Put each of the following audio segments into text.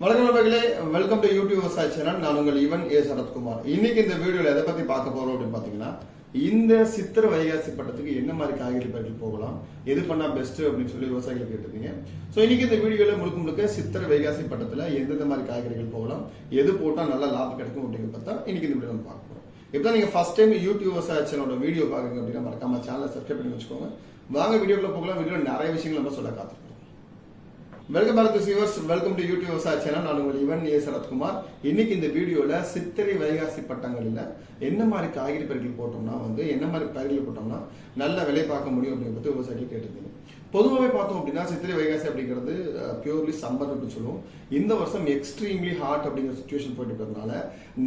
வணக்கம் நண்பர்களே welcome to YouTube விவசாய சேனல் நான் உங்கள் இவன் ஏ சரத்குமார். இன்னைக்கு இந்த வீடியோல எதை பத்தி பார்க்க போறோம் அப்படின்னு பாத்தீங்கன்னா இந்த சித்திர வைகாசி பட்டத்துக்கு என்ன மாதிரி காய்கறி பயிர்கள் போகலாம் எது பண்ணா பெஸ்ட் அப்படின்னு சொல்லி விவசாயிகள் கேட்டிருந்தீங்க ஸோ இன்னைக்கு இந்த வீடியோல முழுக்க முழுக்க சித்திர வைகாசி பட்டத்துல எந்தெந்த மாதிரி காய்கறிகள் போகலாம் எது போட்டா நல்லா லாபம் கிடைக்கும் அப்படின்னு பார்த்தா இன்னைக்கு இந்த வீடியோ நம்ம பார்க்க போறோம். இப்போ நீங்க ஃபர்ஸ்ட் டைம் யூடியூப் விவசாய சேனலோட வீடியோ பாக்குறீங்க அப்படின்னா மறக்காம சேனலை சப்ஸ்கிரைப் பண்ணி வச்சுக்கோங்க. வாங்க வீடியோக்குள்ள போகலாம். வீடியோ நிறைய விஷயங்கள் நம்ம சொல்ல காத்திருக்கோம். வெல்கம் பேக் டு சிவர்ஸ் வெல்கம் டு யூடியூப் விவசாய சேனல் நான் உங்கள் இவன் ஏ. சரத்குமார். இன்னைக்கு இந்த வீடியோல சித்திரை வைகாசி பட்டங்களில் என்ன மாதிரி காய்கறி பயிர்கள் போட்டோம்னா வந்து என்ன மாதிரி பயிர்கள் போட்டோம்னா நல்ல விலை பார்க்க முடியும் அப்படின்னு பற்றி விவசாயிகள் கேட்டிருந்தீங்க பொதுவாகவே பார்த்தோம் அப்படின்னா சித்திரை வைகாசி அப்படிங்கிறது பியூர்லி சம்மர் அப்படின்னு சொல்லுவோம். இந்த வருஷம் எக்ஸ்ட்ரீம்லி ஹாட் அப்படிங்கிற சுச்சுவேஷன் போயிட்டு இருக்கிறதுனால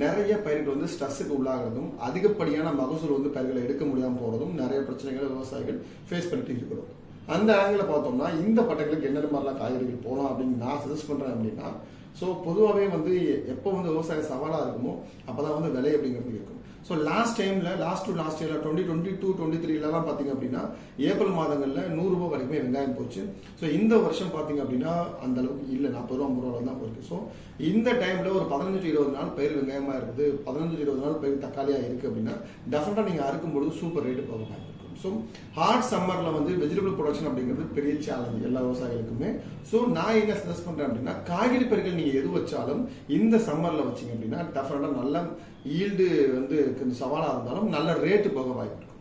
நிறைய பயிர்கள் வந்து ஸ்ட்ரெஸ்ஸுக்கு உள்ளாகிறதும் அதிகப்படியான மகசூல் வந்து பயிர்களை எடுக்க முடியாமல் போகிறதும் நிறைய பிரச்சனைகளை விவசாயிகள் ஃபேஸ் பண்ணிட்டு இருக்கிறோம். அந்த ஆங்கிள் பார்த்தோம்னா இந்த பட்டங்களுக்கு என்னென்ன மாதிரிலாம் காய்கறிகள் போகலாம் அப்படின்னு நான் சஜஸ்ட் பண்ணுறேன் அப்படின்னா ஸோ பொதுவாகவே வந்து எப்போ வந்து விவசாயம் சவாலாக இருக்குமோ அப்போ தான் வந்து விலை அப்படிங்கிறது இருக்கும். ஸோ லாஸ்ட் டைமில் லாஸ்ட் டு லாஸ்ட் இயரில் டுவெண்ட்டி டுவெண்ட்டி டூ டுவெண்ட்டி த்ரீலலாம் பார்த்தீங்க அப்படின்னா ஏப்ரல் மாதங்களில் நூறுரூபா வரைக்குமே வெங்காயம் போச்சு. ஸோ இந்த வருஷம் பார்த்தீங்க அப்படின்னா அந்த அளவுக்கு இல்லை நாற்பது ரூபா ஐம்பது ரூபா தான் போயிருக்கு. ஸோ இந்த டைமில் ஒரு பதினஞ்சு இருபது நாள் பயிர் வெங்காயமாக இருக்குது. பதினஞ்சு இருபது நாள் பயிர் தக்காளியாக இருக்குது அப்படின்னா டெஃபினட்டாக நீங்கள் அறுக்கும் பொழுது சூப்பர் ரேட்டு போக ஸோ ஹார்ட் சம்மரில் வந்து வெஜிடபிள் ப்ரொடக்ஷன் அப்படிங்கிறது பெரிய சேலஞ்ச் எல்லா விவசாயிகளுக்குமே. ஸோ நான் என்ன சஜஸ்ட் பண்ணுறேன் அப்படின்னா காய்கறி பயிர்கள் நீங்கள் எது வச்சாலும் இந்த சம்மரில் வச்சீங்க அப்படின்னா டெஃபினட்டாக நல்ல ஈல்டு வந்து கொஞ்சம் சவாலாக இருந்தாலும் நல்ல ரேட்டு போக வாய்ப்பு இருக்கும்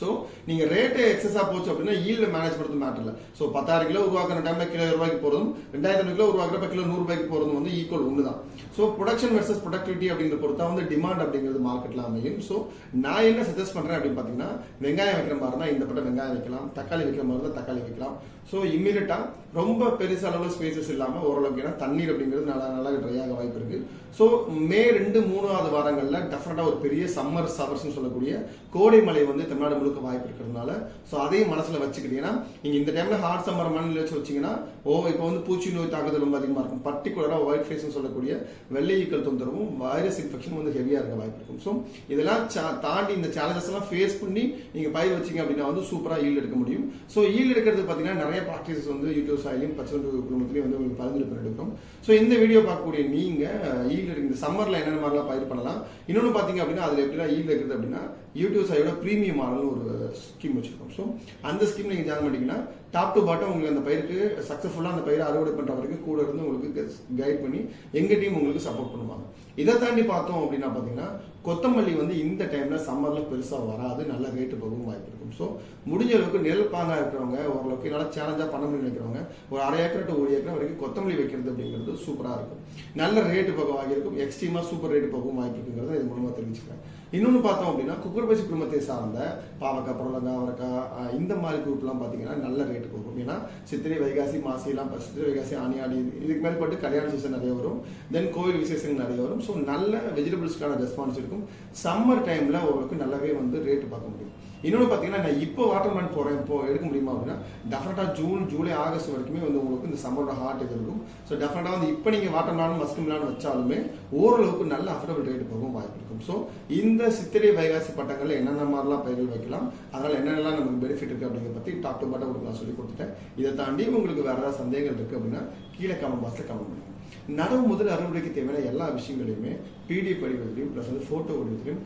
ஸோ நீங்க ரேட்டு எக்ஸஸா போச்சு அப்படின்னா ஈல்டு மேனேஜ் பண்ணுறது மேட்டர் இல்லை. ஸோ பத்தாயிரம் கிலோ உருவாக்குற டைமில் கிலோ ரூபாய்க்கு போறதும் ரெண்டாயிரம் கிலோ உருவாக்குறப்ப கிலோ நூறு ரூபாய்க்கு வந்து ஈக்குவல் ஒன்று தான் ஸோ ப்ரொடக்ஷன் வெர்சஸ் ப்ரொடக்டிவிட்டி அப்படிங்கிற பொறுத்தா வந்து டிமாண்ட் அப்படிங்கிறது மார்க்கெட்டில் அமையும். ஸோ நான் என்ன சஜஸ்ட் பண்றேன் அப்படின்னு பார்த்தீங்கன்னா வெங்காயம் வைக்கிற மாதிரி இருந்தால் இந்த பட்டம் வெங்காயம் வைக்கலாம். தக்காளி வைக்கிற மாதிரி இருந்தால் தக்காளி வைக்கலாம். ஸோ இம்மீடியட்டாக ரொம்ப பெருசு அளவு ஸ்பேசஸ் இல்லாமல் ஓரளவுக்கு ஏன்னா தண்ணீர் அப்படிங்கிறது நல்லா நல்லா ட்ரை ஆக வாய்ப்பு இருக்கு. ஸோ மே ரெண்டு மூணாவது வாரங்களில் டெஃபினட்டாக ஒரு பெரிய சம்மர் சவர்ஸ்னு சொல்லக்கூடிய கோடை மலை வந்து தமிழ்நாடு கொடுக்க வாய்ப்பு இருக்கிறதுனால ஸோ அதையும் மனசில் வச்சுக்கிட்டீங்கன்னா நீங்கள் இந்த டைமில் ஹார்ட் சம்மர் மண்ணில் வச்சு வச்சீங்கன்னா ஓ இப்போ வந்து பூச்சி நோய் தாக்குதல் ரொம்ப அதிகமாக இருக்கும். பர்டிகுலராக ஒயிட் ஃபேஸ்னு சொல்லக்கூடிய வெள்ளை ஈக்கள் தொந்தரவும் வைரஸ் இன்ஃபெக்ஷன் வந்து ஹெவியாக இருக்க வாய்ப்பு இருக்கும். ஸோ இதெல்லாம் தாண்டி இந்த சேலஞ்சஸ் எல்லாம் ஃபேஸ் பண்ணி நீங்கள் பயிர் வச்சீங்க அப்படின்னா வந்து சூப்பராக ஈல்டு எடுக்க முடியும். ஸோ ஈல்டு எடுக்கிறது பார்த்தீங்கன்னா நிறைய ப்ராக்டிசஸ் வந்து யூடியூப் சாயிலையும் பச்சை குடும்பத்திலையும் வந்து உங்களுக்கு பரிந்துரை எடுக்கும் ஸோ இந்த வீடியோ பார்க்கக்கூடிய நீங்கள் ஈல்டு எடுக்க இந்த சம்மரில் என்னென்ன மாதிரிலாம் பயிர் பண்ணலாம்? இன்னொன்று பார்த்தீங்க அப்படின்னா அதில் எப்படிலாம் ஈல்டு எடுக்கிறது அப்படின்னா யூடியூப் சாயோட ப்ரீமியம் ஒரு ஸ்கீம் வச்சிருக்கோம். ஸோ அந்த ஸ்கீம் நீங்கள் ஜாயின் பண்ணிட்டீங்கன்னா டாப் டு பாட்டம் உங்களுக்கு அந்த பயிருக்கு சக்ஸஸ்ஃபுல்லாக அந்த பயிரை அறுவடை பண்ணுற வரைக்கும் கூட இருந்து உங்களுக்கு கைட் பண்ணி எங்கள் டீம் உங்களுக்கு சப்போர்ட் பண்ணுவாங்க. இதை தாண்டி பார்த்தோம் அப்படின்னா பார்த்தீங்கன்னா கொத்தமல்லி வந்து இந்த டைமில் சம்மரில் பெருசாக வராது நல்ல ரேட்டு போகவும் வாய்ப்பு இருக்கும். ஸோ முடிஞ்ச அளவுக்கு நெல் பாங்காக இருக்கிறவங்க ஓரளவுக்கு நல்லா சேலஞ்சாக பண்ண முடியும் நினைக்கிறவங்க ஒரு அரை ஏக்கர் டு ஒரு ஏக்கர் வரைக்கும் கொத்தமல்லி வைக்கிறது அப்படிங்கிறது சூப்பராக இருக்கும். நல்ல ரேட்டு போக வாங்கியிருக்கும் எக்ஸ்ட்ரீமாக சூப்பர் ரேட்டு போகவும் வாய்ப்பு இருக்குங்கிறத இது மூலமாக தெரிவிச்சுக்கிறேன் இன்னொன்று பார்த்தோம் அப்படின்னா குக்கர்பசி குடும்பத்தை சார்ந்த பாவக்காய் புடலங்காய் அவரைக்காய் இந்த மாதிரி குரூப்லாம் பார்த்தீங்கன்னா நல்ல ரேட்டு போகும் ஏன்னா சித்திரை வைகாசி மாசிலாம் சித்திரை வைகாசி ஆனி ஆடி இதுக்கு மேற்பட்டு கல்யாண சீசன் நிறைய வரும். தென் கோவில் விசேஷங்கள் நிறைய வரும். ஸோ நல்ல வெஜிடபிள்ஸ்க்கான ரெஸ்பான்ஸ் இருக்கும். சம்மர் டைமில் உங்களுக்கு நல்லாவே வந்து ரேட்டு பார்க்க முடியும். இன்னொன்று பார்த்தீங்கன்னா நான் இப்போ வாட்டர் மேன் போகிறேன் இப்போ எடுக்க முடியுமா அப்படின்னா டெஃபினட்டாக ஜூன் ஜூலை ஆகஸ்ட் வரைக்குமே வந்து உங்களுக்கு இந்த சம்மரோட ஹார்ட் இது இருக்கும். ஸோ டெஃபினட்டாக வந்து இப்போ நீங்கள் வாட்டர் மேலும் மஸ்க் மிலான் வச்சாலுமே ஓரளவுக்கு நல்ல அஃபோர்டபுள் ரேட்டு போகவும் வாய்ப்பு இருக்கும். ஸோ இந்த சித்திரை வைகாசி பட்டங்களில் என்னென்ன மாதிரிலாம் பயிர்கள் வைக்கலாம் அதனால் என்னென்னலாம் நமக்கு பெனிஃபிட் இருக்குது அப்படிங்கிறத பற்றி டாப் டு பாட்டம் உங்களுக்கு நான் சொல்லி கொடுத்துட்டேன் இதை தாண்டி உங்களுக்கு வேறு ஏதாவது சந்தேகங்கள் இருக்குது அப்படின்னா கீழே கமெண்ட் பாக்ஸில் கமெண்ட் பண்ணுங்க. நடவு முதல் அறுவடைக்கு தேவையான எல்லா விஷயங்களையுமே பிடிஎஃப் வடிவத்திலையும் ப்ளஸ் வந்து ஃபோட்டோ வடிவத்திலையும்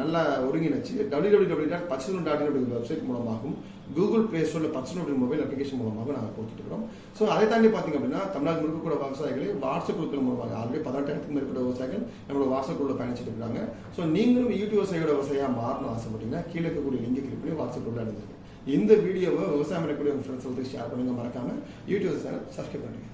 நல்லா ஒருங்கிணைச்சு W W W dot Pachanur dot website மூலமாகவும் கூகுள் பிளே ஸ்டோரில் பச்சனூர் மொபைல் அப்ளிகேஷன் மூலமாக நாங்கள் கொடுத்துட்டு இருக்கிறோம். ஸோ அதை தாண்டி பார்த்தீங்க அப்படின்னா தமிழ்நாடு முழுக்க கூட விவசாயிகளை வாட்ஸ்அப் குழுக்கள் மூலமாக ஆல்ரெடி பதினெட்டாயிரத்துக்கு மேற்பட்ட விவசாயிகள் நம்மளோட வாட்ஸ்அப் பயணிச்சுட்டு இருக்காங்க. ஸோ நீங்களும் யூடியூப் விவசாயியோட விவசாயியாக மாறணும் ஆசைப்பட்டீங்கன்னா கீழே இருக்கக்கூடிய லிங்கை கிளிக் பண்ணி வாட்ஸ்அப் குழுவில் அடைஞ்சிருக்கு இந்த வீடியோவை விவசாயம் பண்ணக்கூடிய உங்கள் ஃப்ரெண்ட்ஸ் வந்து ஷேர் பண்ணுங்க. மறக்காம யூடியூப் சேனல் சப்ஸ்கிரைப் பண்ணுங்க.